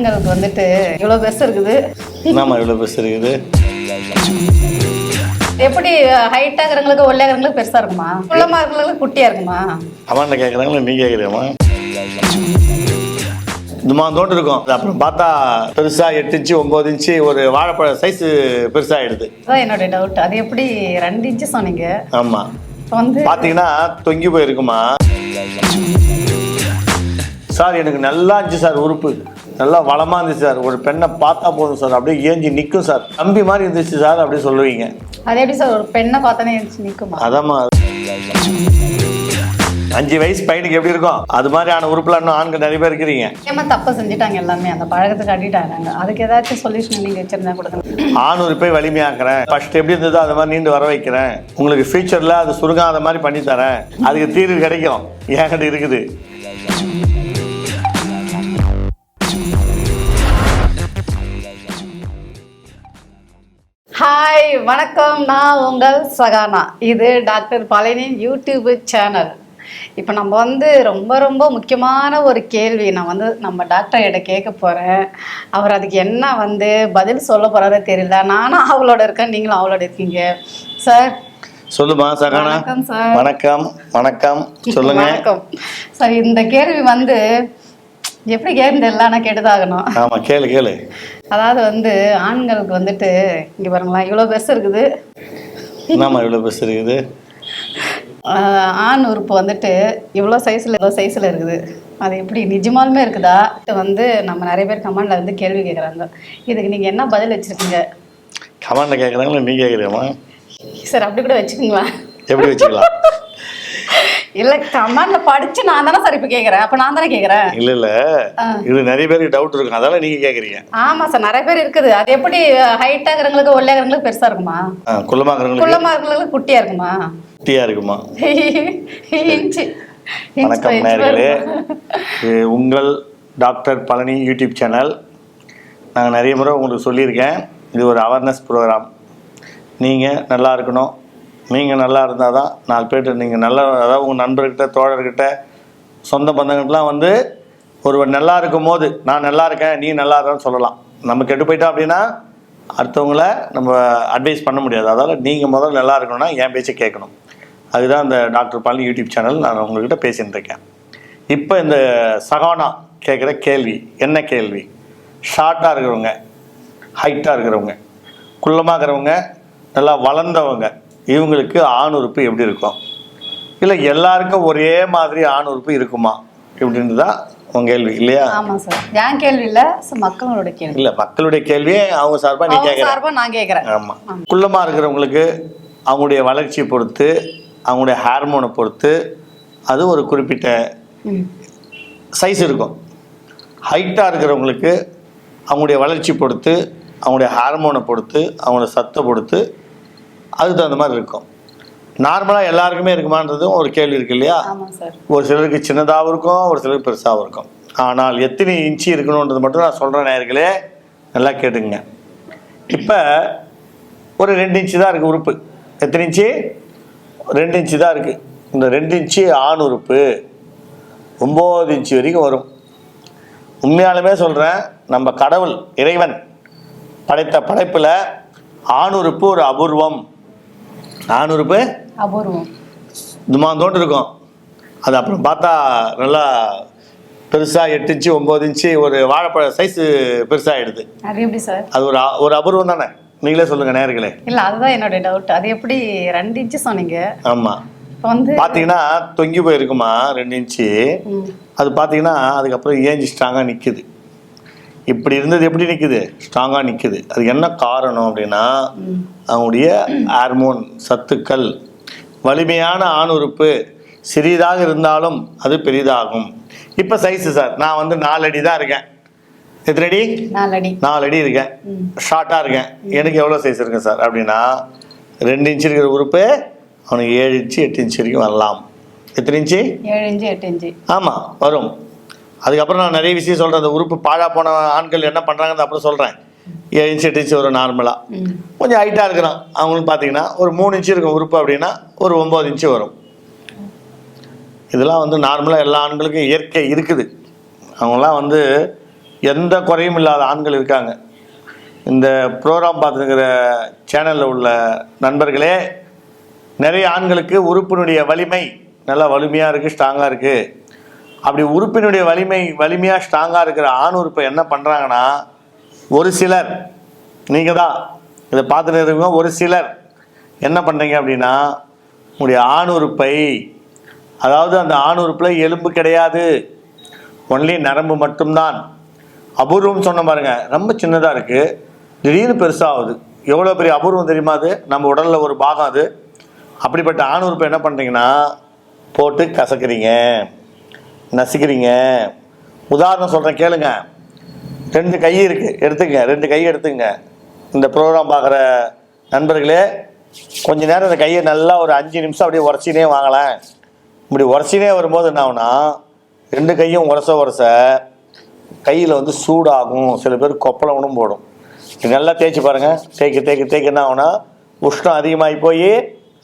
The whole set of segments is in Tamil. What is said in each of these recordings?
ஆண்களுக்கு வந்துட்டு இவ்வளோ பெருசு இருக்குது. என்னம்மா இவ்வளோ பெருசு இருக்குது. எப்படி ஹைட்டாக இருக்கிறவங்களுக்கு பெருசாக இருக்குமா? குள்ளமாக இருக்கிறவங்களுக்கு குட்டியாக இருக்குமா? அம்மாண்ட கேட்குறாங்களா நீ கேட்குறியம்மா இதுமா தோண்டு இருக்கும் அப்புறம் பார்த்தா பெருசா எட்டு இன்ச்சு ஒம்பது இன்ச்சு ஒரு வாழைப்பழ சைஸ் பெருசாகிடுது அதான் என்னுடைய டவுட் அது எப்படி ரெண்டு இன்ச்சு சொன்னீங்க? ஆமாம் இப்போ வந்து பார்த்தீங்கன்னா தொங்கி போயிருக்குமா சார் எனக்கு நல்லா இருந்துச்சு சார் உறுப்பு. நல்லா வளமா இருந்துச்சு சார். ஒரு பெண்ணை பார்த்தா போதும் சார். அப்படியே ஏஞ்சி நிற்கும் சார். தம்பி மாதிரி இருந்துச்சு சார் அப்படி சொல்லுவீங்க. அது எப்படி சார்? ஒரு பெண்ணை பார்த்தோன்னே எழுந்துச்சு நிற்குமா அதாம்மா. அஞ்சு வயசு பையனுக்கு எப்படி இருக்கும்? அது மாதிரியான உறுப்புல இன்னும் ஆண்கள் நிறைய பேர் இருக்கிறீங்க. ஏமா தப்பு செஞ்சுட்டாங்க எல்லாமே அந்த பழக்கத்துக்கு அடிட்டாங்க அதுக்கு ஏதாச்சும் சொல்யூஷன் நீங்கள் வச்சிருந்தா கொடுங்க. ஆண் உறுப்பை வலிமையாக்குறேன். ஃபர்ஸ்ட் எப்படி இருந்ததோ அது மாதிரி நீண்டு வர வைக்கிறேன். உங்களுக்கு ஃபியூச்சர்ல அது சுருங்காத மாதிரி பண்ணி தரேன். அதுக்கு தீர்வு கிடைக்கும். என்கிட்ட இருக்குது. ஹாய் வணக்கம். நான் உங்கள் சகானா. இது டாக்டர் பழனின் யூடியூப் சேனல் இப்போ நம்ம வந்து ரொம்ப ரொம்ப முக்கியமான ஒரு கேள்வி. நான் வந்து நம்ம டாக்டர் கிட்ட கேட்க போகிறேன் அவர் அதுக்கு என்ன வந்து பதில் சொல்ல போகிறாரோ தெரியல. நானும் அவளோட இருக்கேன். நீங்களும் அவளோட இருக்கீங்க. சார் சொல்லுமா சகானா? வணக்கம் சார் வணக்கம் வணக்கம். சொல்லுங்க. வணக்கம். சார் இந்த கேள்வி வந்து எப்படி கேட்குறதில்ல ஆனால் கேட்டுதாகணும் ஆமா கேளு கேளு. அதாவது வந்து ஆண்களுக்கு வந்துட்டு இங்கே பாருங்களா இவ்வளோ பெருசு இருக்குது. என்னம்மா இவ்வளோ பெருசு இருக்குது? ஆண் உறுப்பு வந்துட்டு இவ்வளோ சைஸில் இவ்வளோ சைஸில் இருக்குது. அது எப்படி நிஜமாலுமே இருக்குதா? இது வந்து நம்ம நிறைய பேர் கமெண்டில் வந்து கேள்வி கேட்குறாங்க இதுக்கு நீங்கள் என்ன பதில் வச்சுருக்கீங்க? கமாண்ட கேட்குறாங்களா நீ கேட்குறியம்மா சார் அப்படி கூட வச்சுக்கோங்களா எப்படி வச்சுக்கலாம்? இல்லை கமெண்டில் படித்து நான் தானே சார் இப்போ கேட்குறேன் அப்போ நான் தானே கேட்குறேன் இல்ல இல்ல. இது நிறைய பேருக்கு டவுட் இருக்கும். அதெல்லாம் நீங்க கேட்குறீங்க ஆமாம் சார் நிறைய பேர் இருக்குது. அது எப்படி ஹைட்டாக இருக்கிறவங்களுக்கு ஒல்லியாக இருக்கிறவங்களுக்கு பெருசாக இருக்குமா? குள்ளமாக்குறவங்களுக்கு குள்ளமாக இருக்கிறவங்களுக்கு குட்டியாக இருக்குமா? குட்டியா இருக்குமா? இன்ச்சு இன்ச் வணக்கம் நேர்களே உங்கள் டாக்டர் பழனி யூடியூப் சேனல். நாங்கள் நிறைய முறை உங்களுக்கு சொல்லியிருக்கேன். இது ஒரு அவேர்னஸ் ப்ரோக்ராம் நீங்கள் நல்லா இருக்கணும். நீங்கள் நல்லா இருந்தால் தான் நாலு பேர்கிட்ட நீங்கள் நல்லா அதாவது உங்கள் நண்பர்கிட்ட தோழர்கிட்ட சொந்த பந்தங்கள்லாம் வந்து ஒருவர் நல்லா இருக்கும் போது நான் நல்லா இருக்கேன் நீ நல்லா இருக்கான்னு சொல்லலாம். நம்ம கெட்டு போயிட்டோம் அப்படின்னா அடுத்தவங்கள நம்ம அட்வைஸ் பண்ண முடியாது. அதால் நீங்கள் முதல்ல நல்லா இருக்கணும்னா என் பேச்சை கேட்கணும். அதுதான் இந்த டாக்டர் பழனி யூடியூப் சேனல் நான் உங்கள்கிட்ட பேசிட்டு இருக்கேன். இப்போ இந்த சகானா கேட்குற கேள்வி என்ன கேள்வி? ஷார்ட்டாக இருக்கிறவங்க ஹைட்டாக இருக்கிறவங்க குள்ளமாக இருக்கிறவங்க நல்லா வளர்ந்தவங்க இவங்களுக்கு ஆண் உறுப்பு எப்படி இருக்கும்? இல்லை எல்லாருக்கும் ஒரே மாதிரி ஆண் உறுப்பு இருக்குமா? இப்படின்னு தான் உங்க கேள்வி இல்லையா? ஆமாம் சார். என் கேள்வி இல்லை மக்களோட கேள்வி. இல்லை மக்களுடைய கேள்வியே அவங்க சார்பாக நீ அவங்க கேட்குற சார்பாக நான் கேட்குறேன் ஆமாம் குள்ளமாக இருக்கிறவங்களுக்கு அவங்களுடைய வளர்ச்சியை பொறுத்து அவங்களுடைய ஹார்மோனை பொறுத்து அது ஒரு குறிப்பிட்ட சைஸ் இருக்கும். ஹைட்டாக இருக்கிறவங்களுக்கு அவங்களுடைய வளர்ச்சி பொறுத்து அவங்களுடைய ஹார்மோனை பொறுத்து அவங்களோட சத்தை பொறுத்து அதுக்கு தகுந்த மாதிரி இருக்கும். நார்மலாக எல்லாருக்குமே இருக்குமான்றதும் ஒரு கேள்வி இருக்கு இல்லையா? ஒரு சிலருக்கு சின்னதாகவும் இருக்கும் ஒரு சிலருக்கு பெருசாகவும் இருக்கும். ஆனால் எத்தனை இன்ச்சு இருக்கணுன்றது மட்டும் நான் சொல்கிறேன் நேயர்களே நல்லா கேட்டுங்க இப்போ ஒரு ரெண்டு இன்ச்சு தான் இருக்குது உறுப்பு. எத்தனை இன்ச்சு? ரெண்டு இன்ச்சு தான் இருக்குது இந்த ரெண்டு இன்ச்சு ஆண் உறுப்பு ஒம்பது இன்ச்சு வரைக்கும் வரும். உண்மையாலுமே சொல்கிறேன் நம்ம கடவுள் இறைவன் படைத்த படைப்பில் ஆண் உறுப்பு ஒரு அபூர்வம். ஆண் உறுப்பு அபூர்வம். இதுமா தோண்டு இருக்கும். அது அப்புறம் பார்த்தா நல்லா பெருசாக எட்டு இன்ச்சு ஒம்பது இன்ச்சு ஒரு வாழைப்பழ சைஸு பெருசாகிடுது அது எப்படி சார்? அது ஒரு ஒரு அபூர்வம் தானே? நீங்களே சொல்லுங்கள் நேர்களே. இல்லை அதுதான் என்னுடைய டவுட் அது எப்படி ரெண்டு இன்ச்சு சொன்னீங்க? ஆமாம் வந்து பார்த்தீங்கன்னா தொங்கி போயிருக்குமா ரெண்டு இன்ச்சு? அது பார்த்தீங்கன்னா அதுக்கப்புறம் ஏஞ்சி ஸ்ட்ராங்காக நிற்குது இப்படி இருந்தது எப்படி நிற்குது ஸ்ட்ராங்காக நிற்குது அது என்ன காரணம் அப்படின்னா ம். அவங்களுடைய ஹார்மோன் சத்துக்கள் வலிமையான ஆண் உறுப்பு சிறிதாக இருந்தாலும் அது பெரிதாகும். இப்போ சைஸு சார் நான் வந்து நாலு அடி தான் இருக்கேன். எத்தனை அடி? நாலு அடி. இருக்கேன். ஷார்ட்டாக இருக்கேன். எனக்கு எவ்வளோ சைஸ் இருக்கு சார் அப்படின்னா ரெண்டு இன்ச்சு இருக்கிற உறுப்பு அவனுக்கு ஏழு இன்ச்சு எட்டு இன்ச்சு வரைக்கும் வரலாம். எத்தனை இன்ச்சு ஏழு இன்ச்சு எட்டு இன்ச்சு ஆமாம் வரும். அதுக்கப்புறம் நான் நிறைய விஷயம் சொல்கிறேன் அந்த உறுப்பு பாழா போன ஆண்கள் என்ன பண்ணுறாங்கன்னு அப்புறம் சொல்கிறேன் இன்ச்சு வரும் நார்மலாக கொஞ்சம் ஹைட்டாக இருக்கிறான் அவங்களுக்கு பார்த்தீங்கன்னா ஒரு மூணு இன்ச்சு இருக்கும் உறுப்பு அப்படின்னா ஒரு ஒம்பது இன்ச்சு வரும். இதெல்லாம் வந்து நார்மலாக எல்லா ஆண்களுக்கும் இயற்கை இருக்குது. அவங்களாம் வந்து எந்த குறையும் இல்லாத ஆண்கள் இருக்காங்க. இந்த ப்ரோக்ராம் பார்த்துருக்கிற சேனலில் உள்ள நண்பர்களே நிறைய ஆண்களுக்கு உறுப்பினுடைய வலிமை நல்லா வலிமையாக இருக்குது ஸ்ட்ராங்காக இருக்குது அப்படி உறுப்பினுடைய வலிமை வலிமையாக ஸ்ட்ராங்காக இருக்கிற ஆண் உறுப்பை என்ன பண்ணுறாங்கன்னா ஒரு சிலர் நீங்கள் தான் இதை பார்த்துட்டு இருக்கோம் ஒரு சிலர் என்ன பண்ணுறீங்க அப்படின்னா உங்களுடைய ஆண் உறுப்பை அதாவது அந்த ஆண் உறுப்பில் எலும்பு கிடையாது ஒன்லி நரம்பு மட்டும்தான். அபூர்வம் சொன்ன பாருங்க ரொம்ப சின்னதாக இருக்குது திடீர்னு பெருசாகுது. எவ்வளோ பெரிய அபூர்வம் தெரியுமா அது? நம்ம உடலில் ஒரு பாகம் அது. அப்படிப்பட்ட ஆண் உறுப்பை என்ன பண்ணுறீங்கன்னா போட்டு கசக்குறீங்க. நசுக்கிறீங்க. உதாரணம் சொல்கிறேன் கேளுங்க. ரெண்டு கை இருக்குது எடுத்துங்க. ரெண்டு கை எடுத்துங்க. இந்த ப்ரோக்ராம் பார்க்குற நண்பர்களே கொஞ்ச நேரம் இந்த கையை நல்லா ஒரு அஞ்சு நிமிஷம் அப்படியே உரச்சினே வாங்கலாம் இப்படி உரச்சினே வரும்போது என்ன ஆகுனா ரெண்டு கையும் உரச உரச கையில் வந்து சூடாகும். சில பேர் கொப்பளம்னும் போடும். நல்லா தேய்ச்சி பாருங்கள் தேய்க்க தேய்க்க தேய்க்க என்ன ஆகுனா உஷ்ணம் அதிகமாகி போய்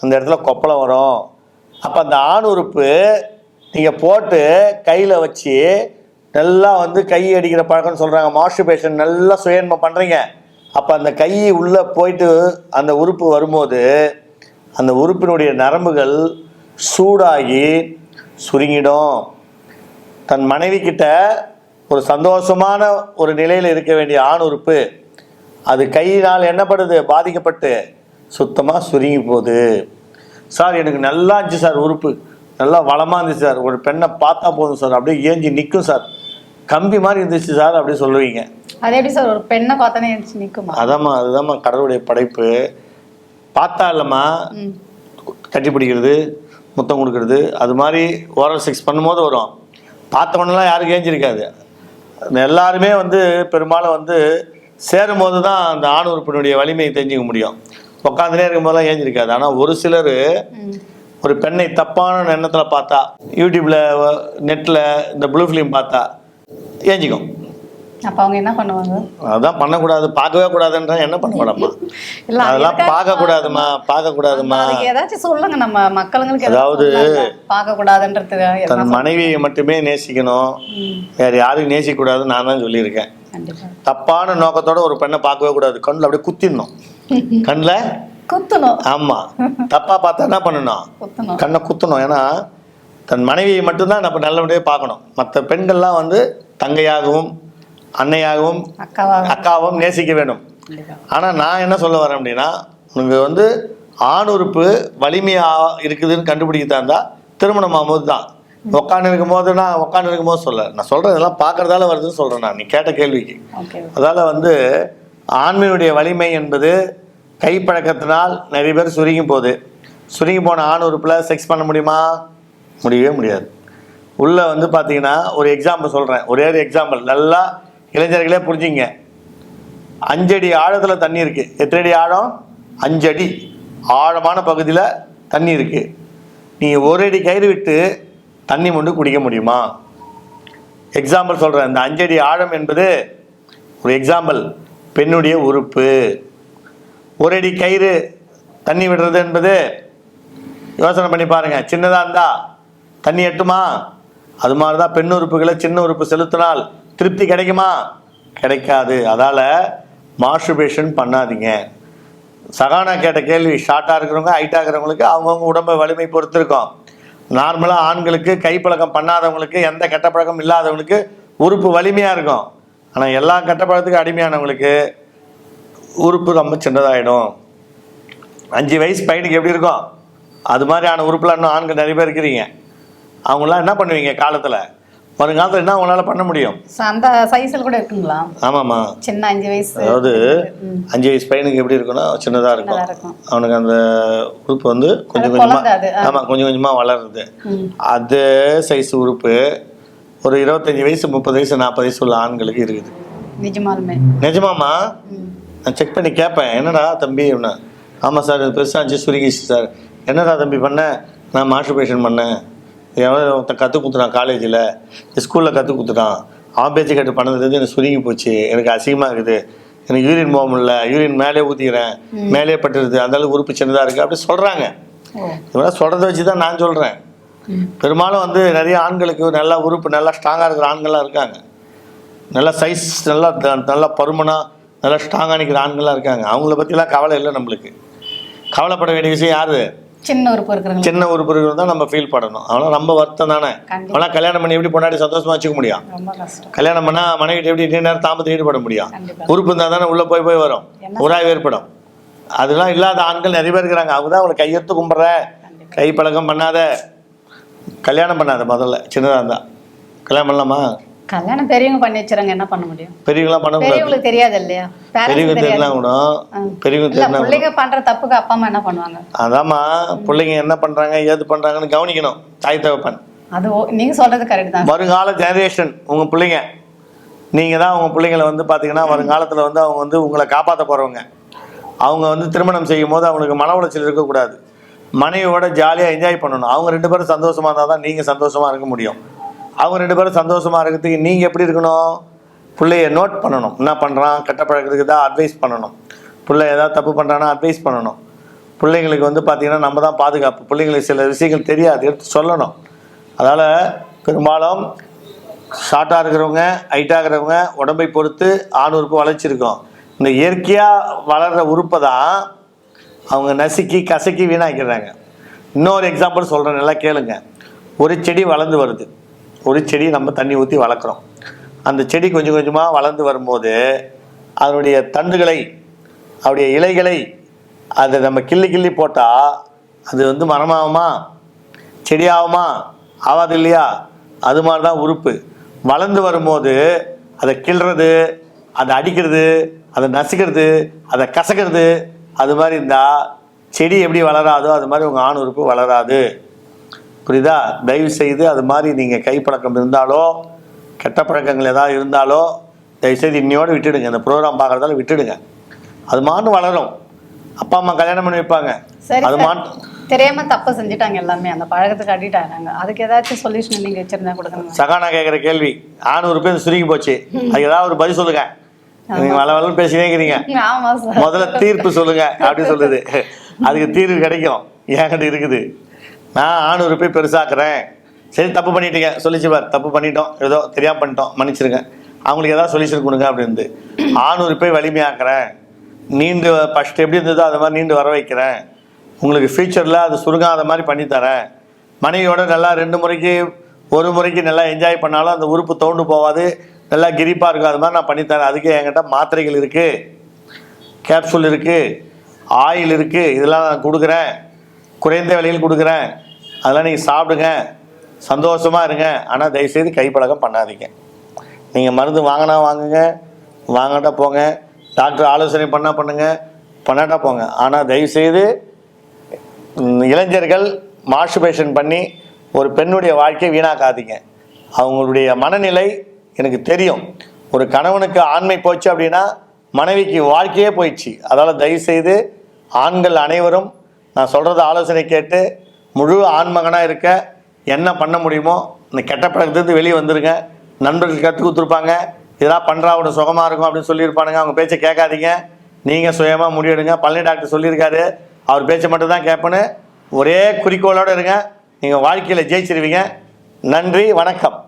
அந்த இடத்துல கொப்பளம் வரும். அப்போ அந்த ஆண் உறுப்பு நீங்கள் போட்டு கையில் வச்சு நல்லா வந்து கை அடிக்கிற பழக்கம்னு சொல்கிறாங்க மாஸ்டர்பேஷன் நல்லா சுயன்மை பண்ணுறீங்க அப்போ அந்த கை உள்ளே போயிட்டு அந்த உறுப்பு வரும்போது அந்த உறுப்பினுடைய நரம்புகள் சூடாகி சுருங்கிடும். தன் மனைவி கிட்ட ஒரு சந்தோஷமான ஒரு நிலையில் இருக்க வேண்டிய ஆண் உறுப்பு. அது கையினால் என்னப்படுது பாதிக்கப்பட்டு சுத்தமாக சுருங்கி போகுது. சார் எனக்கு நல்லா இருந்துச்சு சார் உறுப்பு. நல்லா வளமாக இருந்துச்சு சார். ஒரு பெண்ணை பார்த்தா போதும் சார். அப்படியே ஏஞ்சி நிற்கும் சார். கம்பி மாதிரி இருந்துச்சு சார் அப்படி சொல்லுவீங்க. அது எப்படி சார்? ஒரு பெண்ணை பார்த்தோன்னே எழுந்துச்சு நிக்குமா? அதாம்மா அதுதாம்மா கடவுளுடைய படைப்பு. பார்த்தா இல்லைம்மா. கட்டி பிடிக்கிறது முத்தம் கொடுக்கறது அது மாதிரி ஓரல் செக்ஸ் பண்ணும்போது வரும். பார்த்தவனெல்லாம் யாருக்கும் ஏஞ்சிருக்காது. எல்லாருமே வந்து பெரும்பாலும் வந்து சேரும்போது தான் அந்த ஆண் உறுப்பினுடைய வலிமையை தெரிஞ்சுக்க முடியும். உட்காந்துனே இருக்கும்போதெல்லாம் ஏஞ்சிருக்காது. ஆனால் ஒரு சிலர் ஒரு பெண்ணை தப்பான எண்ணத்தில் பார்த்தா யூடியூப்பில் நெட்டில் இந்த ப்ளூ ஃபிலிம் பார்த்தா ஏஞ்சிக்கும். அப்ப அவங்க என்ன பண்ணுவாங்க? அதான் பண்ணக்கூடாது பார்க்கவே கூடாதுன்ற என்ன பண்ண கூடாதுமா இல்ல அது அதெல்லாம் பார்க்கக்கூடாதுமா பார்க்கக்கூடாதுமா ஏதாச்சும் சொல்லுங்க நம்ம மக்களுங்களுக்கு அதாவது- பார்க்க கூடாதுன்றதுக்கு தன் மனைவியை மட்டுமே நேசிக்கணும். வேற யாரையும் நேசிக்கக்கூடாதுன்னு நான் தான் சொல்லியிருக்கேன். தப்பான நோக்கத்தோட ஒரு பெண்ணை பார்க்கவே கூடாது. கண்ணில் அப்படியே குத்திடணும். கண்ணில் குத்தணும். ஆமா. தப்பா பார்த்தா என்ன பண்ணணும்? கண்ணை குத்தணும். ஏன்னா தன் மனைவியை மட்டும்தான் நம்ம நல்லபடியாக பார்க்கணும். மற்ற பெண்கள்லாம் வந்து தங்கையாகவும் அன்னையாகவும் அக்காவா அக்காவும் நேசிக்க வேண்டும். ஆனால் நான் என்ன சொல்ல வரேன் அப்படின்னா உனக்கு வந்து ஆண் உறுப்பு வலிமையாக இருக்குதுன்னு கண்டுபிடிக்கத்தான் இருந்தால் திருமணம் ஆகும்போது தான் உட்காந்து இருக்கும்போது நான் உட்காந்து இருக்கும்போது சொல்ல. நான் சொல்கிறேன் இதெல்லாம் பார்க்கறதால வருதுன்னு சொல்கிறேன் நான். நீ கேட்ட கேள்விக்கு. அதால் வந்து ஆண்மையுடைய வலிமை என்பது கைப்பழக்கத்தினால் நிறைய பேர் சுருங்கி போகுது. சுருங்கி போன ஆண் உறுப்பில் செக்ஸ் பண்ண முடியுமா? முடியவே முடியாது. உள்ளே வந்து பார்த்தீங்கன்னா ஒரு எக்ஸாம்பிள் சொல்கிறேன் ஒரே ஒரு எக்ஸாம்பிள் நல்லா இளைஞர்களே புரிஞ்சுங்க. அஞ்சடி ஆழத்தில் தண்ணி இருக்குது எத்தனை அடி ஆழம்? அஞ்சடி ஆழமான பகுதியில் தண்ணி இருக்குது நீங்கள் ஒரு அடி கயிறு விட்டு தண்ணி மொண்டு குடிக்க முடியுமா? எக்ஸாம்பிள் சொல்கிறேன் இந்த அஞ்சடி ஆழம் என்பது ஒரு எக்ஸாம்பிள் பெண்ணுடைய உறுப்பு. ஒரு அடி கயிறு தண்ணி விடுறது என்பது யோசனை பண்ணி பாருங்க. சின்னதாக இருந்தா தண்ணி எட்டுமா? அது மாதிரி தான் பெண் உறுப்புகளை சின்ன உறுப்பு செலுத்தினால் திருப்தி கிடைக்குமா? கிடைக்காது. அதால் மாஸ்டர்பேஷன் பண்ணாதீங்க. சகானா கேட்ட கேள்வி ஷார்ட்டாக இருக்கிறவங்க ஹைட்டாக இருக்கிறவங்களுக்கு அவங்கவுங்க உடம்பை வலிமை பொறுத்து இருக்கும் நார்மலாக ஆண்களுக்கு கைப்பழக்கம் பண்ணாதவங்களுக்கு எந்த கெட்ட பழக்கம் இல்லாதவங்களுக்கு உறுப்பு வலிமையாக இருக்கும். ஆனால் எல்லா கெட்ட பழக்கத்துக்கும் அடிமையானவங்களுக்கு உறுப்பு ரொம்ப சின்னதாகிடும் அஞ்சு வயசு பையனுக்கு எப்படி இருக்கும்? அது மாதிரியான உறுப்புலாம் இன்னும் ஆண்கள் நிறைய பேர் இருக்கிறீங்க. அவங்களாம் என்ன பண்ணுவீங்க காலத்தில்? வருங்காலத்தில் என்ன அவங்களால பண்ண முடியும்? அந்த சைஸ்ல கூட இருக்குங்களா? ஆமாம்மா. சின்ன அஞ்சு வயசு. அதாவது. அஞ்சு வயசு பையனுக்கு எப்படி இருக்கும்னா சின்னதாக இருக்கும். அவனுக்கு அந்த உறுப்பு வந்து கொஞ்சம் கொஞ்சமாக ஆமாம் கொஞ்சம் கொஞ்சமாக வளருது. அதே சைஸ் உறுப்பு ஒரு இருபத்தஞ்சி வயசு முப்பது வயசு நாற்பது வயசு உள்ள ஆண்களுக்கு இருக்குது. நிஜமாலுமே. நிஜமாம்மா? ம். நான் செக் பண்ணி கேட்பேன் என்னடா தம்பி? அப்படின்னா ஆமாம் சார் இருந்துச்சு சுருங்கிச்சு சார். என்னடா தம்பி பண்ணேன் நான் மாஸ்டர்பேஷன் பண்ணேன். எவ்வளோ ஒருத்தன் கற்றுக் கொடுத்துட்டான் காலேஜில் ஸ்கூலில் கற்றுக் கொடுத்துட்டான். ஆம்பேச்சு கட்டு பண்ணதுலேருந்து எனக்கு சுருங்கி போச்சு. எனக்கு அசிங்கமாக இருக்குது. எனக்கு யூரின் போக முடியல. யூரின் மேலே ஊற்றிக்கிறேன் மேலே பட்டுருது. அந்த அளவுக்கு உறுப்பு சின்னதாக இருக்குது அப்படி சொல்கிறாங்க இதெல்லாம் சொல்கிறத வச்சு தான் நான் சொல்கிறேன் பெரும்பாலும் வந்து நிறைய ஆண்களுக்கு நல்லா உறுப்பு நல்லா ஸ்ட்ராங்காக இருக்கிற ஆண்கள்லாம் இருக்காங்க. நல்ல சைஸ் நல்லா நல்லா பருமனாக நல்லா ஸ்ட்ராங்காக நிற்கிற ஆண்கள்லாம் இருக்காங்க. அவங்கள பற்றிலாம் கவலை இல்லை நம்மளுக்கு. கவலைப்பட வேண்டிய விஷயம் யாரு? சின்ன உறுப்பு இருக்கிறவங்க சின்ன உறுப்பினர்கள் தான் நம்ம ஃபீல் பண்ணணும். அவனா ரொம்ப வருத்தம் தானே. அவனா கல்யாணம் பண்ணி எப்படி பொண்டாடி சந்தோஷமா வச்சுக்க முடியும்? கல்யாணம் பண்ணா மனைவி எப்படி நீ நேரம் தாமதத்தில் ஈடுபட முடியும். உறுப்பு இருந்தால் தானே உள்ளே போய் போய் வரும். உராய்வு ஏற்படும். அதெல்லாம் இல்லாத ஆண்கள் நிறைய பேர் இருக்கிறாங்க. அவங்க தான் அவங்களை கையெடுத்து கும்பிட்ற கை பழக்கம் பண்ணாத. கல்யாணம் பண்ணாத முதல்ல. சின்னதாக இருந்தா. கல்யாணம் பண்ணலாமா? கல்யாணம் பெரியவங்க பண்ணி வச்சுறாங்க என்ன பண்ண முடியும்? பெரியவங்களாம் பண்ணக்கூடாது பெரியவங்களுக்கு தெரியாது இல்லையா? பெரியவங்க தெரியலாம் கூட பெரியவங்க தெரியலாம் பிள்ளைங்க பண்ற தப்புக்கு அப்பா அம்மா என்ன பண்ணுவாங்க? அதாம்மா பிள்ளைங்க என்ன பண்ணுறாங்க ஏது பண்ணுறாங்கன்னு கவனிக்கணும். தாய் தகப்பன். அது நீங்க சொல்றது கரெக்ட் தான். வருங்கால ஜெனரேஷன் உங்கள் பிள்ளைங்க. நீங்கள் தான் உங்கள் பிள்ளைங்களை வந்து பார்த்தீங்கன்னா வருங்காலத்தில் வந்து அவங்க வந்து உங்களை காப்பாற்ற போகிறவங்க அவங்க வந்து திருமணம் செய்யும் போது அவங்களுக்கு மன உளைச்சல் இருக்கக்கூடாது. மனைவியோட ஜாலியாக என்ஜாய் பண்ணணும். அவங்க ரெண்டு பேரும் சந்தோஷமாக இருந்தால் தான் நீங்கள் சந்தோஷமாக இருக்க முடியும். அவங்க ரெண்டு பேரும் சந்தோஷமாக இருக்கிறதுக்கு நீங்கள் எப்படி இருக்கணும்? பிள்ளைய நோட் பண்ணணும். என்ன பண்ணுறான் கெட்ட பழக்கத்துக்கு தான் அட்வைஸ் பண்ணணும். பிள்ளை ஏதாவது தப்பு பண்ணுறான்னா அட்வைஸ் பண்ணணும். பிள்ளைங்களுக்கு வந்து பார்த்திங்கன்னா நம்ம தான் பாதுகாப்பு. பிள்ளைங்களுக்கு சில விஷயங்கள் தெரியாது. எடுத்து சொல்லணும். அதனால் பெரும்பாலும் ஷார்ட்டாக இருக்கிறவங்க ஹைட்டாக இருக்கிறவங்க உடம்பை பொறுத்து ஆண் உறுப்பு வளர்ச்சிருக்கும். இந்த இயற்கையாக வளர்கிற உறுப்பை தான் அவங்க நசுக்கி கசக்கி வீணாக்கிறாங்க இன்னொரு எக்ஸாம்பிள் சொல்கிறேன் நல்லா கேளுங்க. ஒரு செடி வளர்ந்து வருது. ஒரு செடி நம்ம தண்ணி ஊற்றி வளர்க்குறோம். அந்த செடி கொஞ்சம் கொஞ்சமாக வளர்ந்து வரும்போது அதனுடைய தண்டுகளை அவருடைய இலைகளை அதை நம்ம கிள்ளி கிள்ளி போட்டால் அது வந்து மரமாகுமா? செடியாகுமா? ஆகாது இல்லையா? அது மாதிரி தான் உறுப்பு. வளர்ந்து வரும்போது அதை கிள்றது அதை அடிக்கிறது அதை நசுக்கிறது அதை கசக்கிறது அது மாதிரி இருந்தால் செடி எப்படி வளராதோ அது மாதிரி உங்கள் ஆண் உறுப்பு வளராது. புரியுதா? தயவு செய்து அது மாதிரி நீங்கள் கைப்பழக்கம் இருந்தாலோ கெட்ட பழக்கங்கள் ஏதாவது இருந்தாலோ தயவு செய்து இன்னையோடு விட்டுடுங்க. இந்த ப்ரோக்ராம் பார்க்குறதால விட்டுடுங்க. அது மாட்டு வளரும். அப்பா அம்மா கல்யாணம் பண்ணி வைப்பாங்க. அது. மாட்டு தெரியாம தப்பு செஞ்சுட்டாங்க எல்லாமே. அந்த பழக்கத்துக்கு அடிக்ட் ஆனாங்க அதுக்கு ஏதாச்சும் சொல்யூஷன் நீங்க வச்சிருந்தா கொடுக்கணும்? சகானா கேட்குற கேள்வி. ஆண் உறுப்பு இந்த சுருங்கி போச்சு அதுக்கு ஏதாவது ஒரு பதில் சொல்லுங்க. நீங்க வள வளன்னு பேசினே இருக்கிறீங்க. ஆமா சார். முதல்ல தீர்ப்பு சொல்லுங்க அப்படி சொல்லுது. அதுக்கு தீர்வு கிடைக்கும். என்கிட்ட இருக்குது? நான் ஆண் போய் பெருசாக்குறேன். சரி தப்பு பண்ணிட்டீங்க. சொல்லிச்சுவார் தப்பு பண்ணிட்டோம். ஏதோ தெரியாம பண்ணிட்டோம். மன்னிச்சிருங்க. அவங்களுக்கு ஏதாவது சொல்யூஷன் கொடுங்க அப்படின்னு ஆண் போய் வலிமையாக்குறேன். நீண்டு ஃபஸ்ட் எப்படி இருந்ததோ அது மாதிரி நீண்டு வர வைக்கிறேன். உங்களுக்கு ஃபியூச்சரில் அது சுருங்காத மாதிரி பண்ணித்தரேன் மனைவியோட நல்லா ரெண்டு முறைக்கு ஒரு முறைக்கு நல்லா என்ஜாய் பண்ணாலும் அந்த உறுப்பு தோண்டு போகாது. நல்லா கிரிப்பாக இருக்கும். அது மாதிரி நான் பண்ணித்தரேன் அதுக்கு என்கிட்ட மாத்திரைகள் இருக்குது கேப்சூல் இருக்குது ஆயில் இருக்குது இதெல்லாம் நான் கொடுக்குறேன். குறைந்த விலையில் கொடுக்குறேன். அதெல்லாம் நீங்கள் சாப்பிடுங்க. சந்தோஷமாக இருங்க. ஆனால் தயவுசெய்து கைப்பழக்கம் பண்ணாதீங்க. நீங்கள் மருந்து வாங்கினா வாங்குங்க. வாங்காட்டா போங்க. டாக்டர் ஆலோசனை பண்ணால் பண்ணுங்கள் பண்ணாட்டா போங்க. ஆனால் தயவுசெய்து இளைஞர்கள் மாஸ்டுபேஷன் பண்ணி ஒரு பெண்ணுடைய வாழ்க்கையை வீணாக்காதீங்க. அவங்களுடைய மனநிலை எனக்கு தெரியும். ஒரு கணவனுக்கு ஆண்மை போச்சு அப்படின்னா மனைவிக்கு வாழ்க்கையே போயிடுச்சு. அதால் தயவுசெய்து ஆண்கள் அனைவரும் நான் சொல்கிறத ஆலோசனை கேட்டு முழு ஆண்மகனாக இருக்க என்ன பண்ண முடியுமோ இந்த கெட்ட பழக்கத்துலேருந்து வெளியே வந்துருங்க. நண்பர்கள் கற்றுக் கொடுத்துருப்பாங்க. இதெல்லாம் பண்ணுறா அவனு சுகமாக இருக்கும் அப்படின்னு சொல்லியிருப்பானுங்க. அவங்க பேச்சை கேட்காதீங்க. நீங்கள் சுயமாக முடிவெடுங்க. பழனி டாக்டர் சொல்லியிருக்காரு. அவர் பேச்சை மட்டும் தான் கேட்பேன்னு ஒரே குறிக்கோளோடு இருங்க. நீங்கள் வாழ்க்கையில் ஜெயிச்சிருவீங்க. நன்றி வணக்கம்.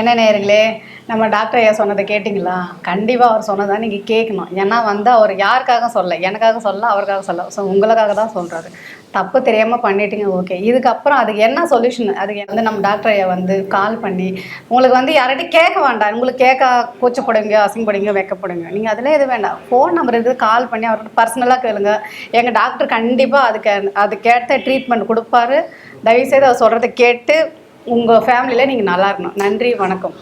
என்ன நேயர்களே நம்ம டாக்டர் ஐயா சொன்னதை கேட்டிங்களா? கண்டிப்பாக அவர் சொன்னதை நீங்கள் கேட்கணும். ஏன்னா வந்து அவர் யாருக்காக சொல்ல? எனக்காக சொல்ல அவருக்காக சொல்ல ஸோ உங்களுக்காக தான் சொல்கிறாரு தப்பு தெரியாமல் பண்ணிட்டீங்க ஓகே இதுக்கப்புறம் அதுக்கு என்ன சொல்யூஷன் அதுக்கு வந்து நம்ம டாக்டரையை வந்து கால் பண்ணி உங்களுக்கு வந்து யார்கிட்டையும் கேட்க வேண்டாம். உங்களுக்கு கேட்க கூச்சப்படுங்க அசிங்கப்படுங்க வைக்கப்படுங்க. நீங்கள் அதில் எது வேண்டாம். ஃபோன் நம்பர் இது கால் பண்ணி அவர்கிட்ட பர்சனலாக கேளுங்க. எங்கள் டாக்டர் கண்டிப்பாக அதுக்கு அதுக்கேற்ற ட்ரீட்மெண்ட் கொடுப்பாரு. தயவுசெய்து அவர் சொல்கிறத கேட்டு உங்கள் ஃபேமிலியில் நீங்கள் நல்லா இருக்கணும். நன்றி வணக்கம்.